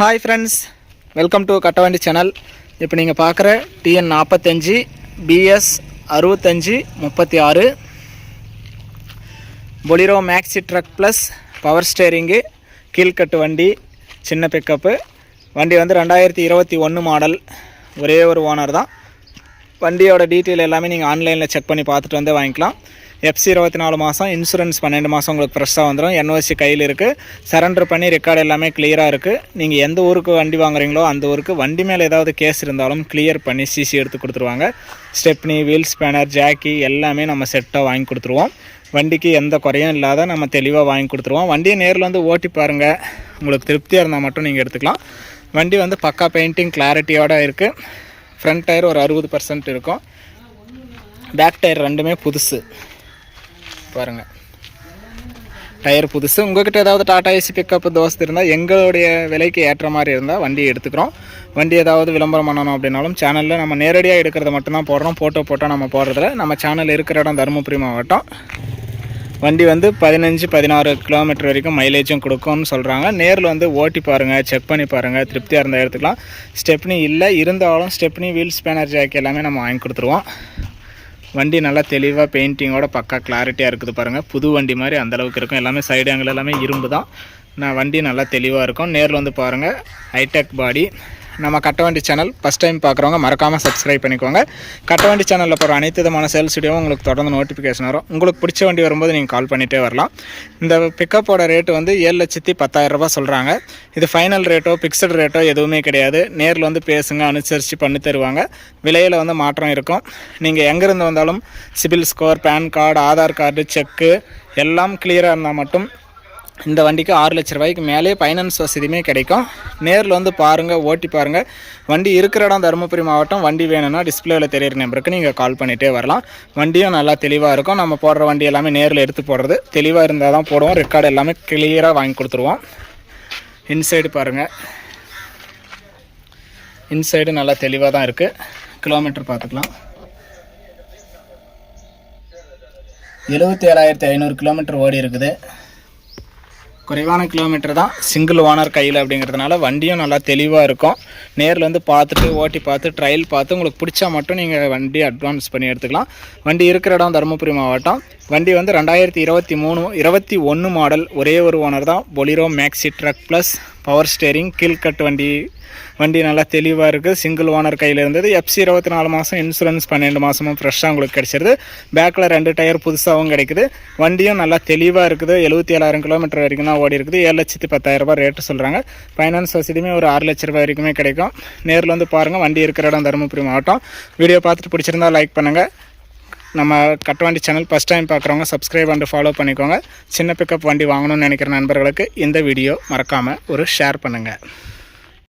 Hi friends welcome to Kattavandi channel இப்போ நீங்கள் பார்க்குற டிஎன் நாற்பத்தஞ்சு பிஎஸ் அறுபத்தஞ்சி முப்பத்தி ஆறு Bolero Maxi truck plus power steering கீழ்கட்டு வண்டி சின்ன பிக்கப்பு வண்டி வந்து ரெண்டாயிரத்தி இருபத்தி ஒன்று மாடல் ஒரே ஒரு ஓனர் தான். வண்டியோட டீட்டெயில் எல்லாமே நீங்கள் ஆன்லைனில் செக் பண்ணி பார்த்துட்டு வந்து வாங்கிக்கலாம். எஃப்சி இருபத்தி நாலு மாதம் இன்சூரன்ஸ் பன்னெண்டு மாதம் உங்களுக்கு ஃப்ரெஷ்ஷாக வந்துடும் என்ஓசி கையில் இருக்குது சரண்டர் பண்ணி ரெக்கார்டு எல்லாமே கிளியராக இருக்குது நீங்கள் எந்த ஊருக்கு வண்டி வாங்குறீங்களோ அந்த ஊருக்கு வண்டி மேலே ஏதாவது கேஸ் இருந்தாலும் கிளியர் பண்ணி சிசி எடுத்து கொடுத்துருவாங்க. ஸ்டெப்னி வீல் ஸ்பேனர் ஜாக்கி எல்லாமே நம்ம செட்டாக வாங்கி கொடுத்துருவோம். வண்டிக்கு எந்த குறையும் இல்லாத நம்ம தெளிவாக வாங்கி கொடுத்துருவோம். வண்டியை நேரில் வந்து ஓட்டி பாருங்கள் உங்களுக்கு திருப்தியாக இருந்தால் மட்டும் நீங்கள் எடுத்துக்கலாம். வண்டி வந்து பக்கா பெயிண்டிங் கிளாரிட்டியோடு இருக்குது ஃப்ரண்ட் டயர் ஒரு அறுபது பர்சன்ட் இருக்கும். பேக் டயர் ரெண்டுமே புதுசு. பாருங்கள் டயர் புதுசு. உங்கள்கிட்ட ஏதாவது டாடா ஏசி பிக்கப் தோசை இருந்தால் எங்களுடைய விலைக்கு ஏற்ற மாதிரி இருந்தால் வண்டி எடுத்துக்கிறோம். வண்டி ஏதாவது விளம்பரம் பண்ணணும் அப்படின்னாலும் சேனலில் நம்ம நேரடியாக எடுக்கிறத மட்டும்தான் போடுறோம். ஃபோட்டோ போட்டால் நம்ம போடுறதில்ல. நம்ம சேனல் இருக்கிற இடம் தருமபுரி மாவட்டம். வண்டி வந்து பதினஞ்சு பதினாறு கிலோமீட்டர் வரைக்கும் மைலேஜும் கொடுக்கும்னு சொல்கிறாங்க நேரில் வந்து ஓட்டி பாருங்கள் செக் பண்ணி பாருங்கள் திருப்தியாக இருந்தால் எடுத்துக்கலாம். ஸ்டெப்னி இல்லை. இருந்தாலும் ஸ்டெப்னி வீல் ஸ்பேனர் ஜாக்கி எல்லாமே நம்ம வாங்கி கொடுத்துருவோம். வண்டி நல்லா தெளிவாக பெயிண்டிங்கோட பக்கா கிளாரிட்டியாக இருக்குது பாருங்கள் புது வண்டி மாதிரி அந்தளவுக்கு இருக்கும். எல்லாமே சைடு ஆங்கிள் எல்லாமே இரும்பு தான் நான் வண்டி நல்லா தெளிவாக இருக்கும். நேரில் வந்து பாருங்கள் ஹைடெக் பாடி நம்ம கட்டவண்டி சேனல் ஃபஸ்ட் டைம் பார்க்குறவங்க மறக்காமல் சப்ஸ்கிரைப் பண்ணிக்கோங்க. கட்டவண்டி சேனலில் போகிற அனைத்து விதமான சேல்ஸ் வீடியோவும் உங்களுக்கு தொடர்ந்து நோட்டிஃபிகேஷன் வரும். உங்களுக்கு பிடிச்ச வண்டி வரும்போது நீங்கள் கால் பண்ணிகிட்டே வரலாம். இந்த பிக்கப்போட ரேட்டு வந்து ஏழு லட்சத்தி பத்தாயிரம் சொல்கிறாங்க இது ஃபைனல் ரேட்டோ ஃபிக்ஸட் ரேட்டோ எதுவுமே கிடையாது. நேரில் வந்து பேசுங்க அனுசரித்து பண்ணி தருவாங்க. விலையில் வந்து மாற்றம் இருக்கும். நீங்கள் எங்கேருந்து வந்தாலும் CIBIL score PAN card Aadhaar card check எல்லாம் கிளியராக இருந்தால் மட்டும் இந்த வண்டிக்கு ஆறு லட்ச ரூபாய்க்கு மேலே ஃபைனான்ஸ் வசதியுமே கிடைக்கும். நேரில் வந்து பாருங்கள் ஓட்டி பாருங்கள் வண்டி இருக்கிற இடம் தருமபுரி மாவட்டம். வண்டி வேணும்னா டிஸ்பிளேவில் தெரியிற நம்பருக்கு நீங்கள் கால் பண்ணிகிட்டே வரலாம். வண்டியும் நல்லா தெளிவாக இருக்கும். நம்ம போடுற வண்டி எல்லாமே நேரில் எடுத்து போடுறது. தெளிவாக இருந்தால் தான் போடுவோம். ரெக்கார்டு எல்லாமே கிளியராக வாங்கி கொடுத்துருவோம். இன்சைடு பாருங்கள் இன்சைடு நல்லா தெளிவாக தான் இருக்குது கிலோமீட்டர் பார்த்துக்கலாம். எழுபத்தி ஏழாயிரத்தி ஐநூறு கிலோமீட்டர் ஓடி இருக்குது. குறைவான கிலோமீட்டர் தான் சிங்கிள் ஓனர் கையில் அப்படிங்கிறதுனால வண்டியும் நல்லா தெளிவாக இருக்கும். நேரில் வந்து பார்த்துட்டு ஓட்டி பார்த்து ட்ரையல் பார்த்து உங்களுக்கு பிடிச்சா மட்டும் நீங்கள் வண்டி அட்வான்ஸ் பண்ணி எடுத்துக்கலாம். வண்டி இருக்கிற இடம் தருமபுரி மாவட்டம். வண்டி வந்து ரெண்டாயிரத்தி இருபத்தி மூணு இருபத்தி ஒன்று மாடல் ஒரே ஒரு ஓனர் தான். Bolero Maxi truck plus power steering கீழ்கட்டு வண்டி வண்டி நல்லா தெளிவாக இருக்குது. சிங்கிள் ஓனர் கையில் இருந்தது. எஃப்சி இருபத்தி நாலு மாதம் இன்சூரன்ஸ் பன்னெண்டு மாதமும் ஃப்ரெஷ்ஷாக உங்களுக்கு கிடச்சிருது. பேக்கில் ரெண்டு டயர் புதுசாகவும் கிடைக்குது. வண்டியும் நல்லா தெளிவாக இருக்குது. எழுபத்தி ஏழாயிரம் கிலோமீட்டர் வரைக்கும் தான் ஓடி இருக்குது. ஏழு லட்சத்தி பத்தாயிரரூபா ரேட்டு சொல்கிறாங்க ஃபைனான்ஸ் வசதியுமே ஒரு ஆறு லட்ச ரூபாய் வரைக்குமே கிடைக்கும். நேரில் வந்து பாருங்கள் வண்டி இருக்கிற இடம் தருமபுரி மாவட்டம். வீடியோ பார்த்துட்டு பிடிச்சிருந்தா லைக் பண்ணுங்கள் நம்ம கட்டவண்டி சேனல் ஃபஸ்ட் டைம் பார்க்குறவங்க சப்ஸ்கிரைப் வந்து ஃபாலோ பண்ணிக்கோங்க. சின்ன பிக்கப் வண்டி வாங்கணும்னு நினைக்கிற நண்பர்களுக்கு இந்த வீடியோ மறக்காமல் ஒரு ஷேர் பண்ணுங்கள்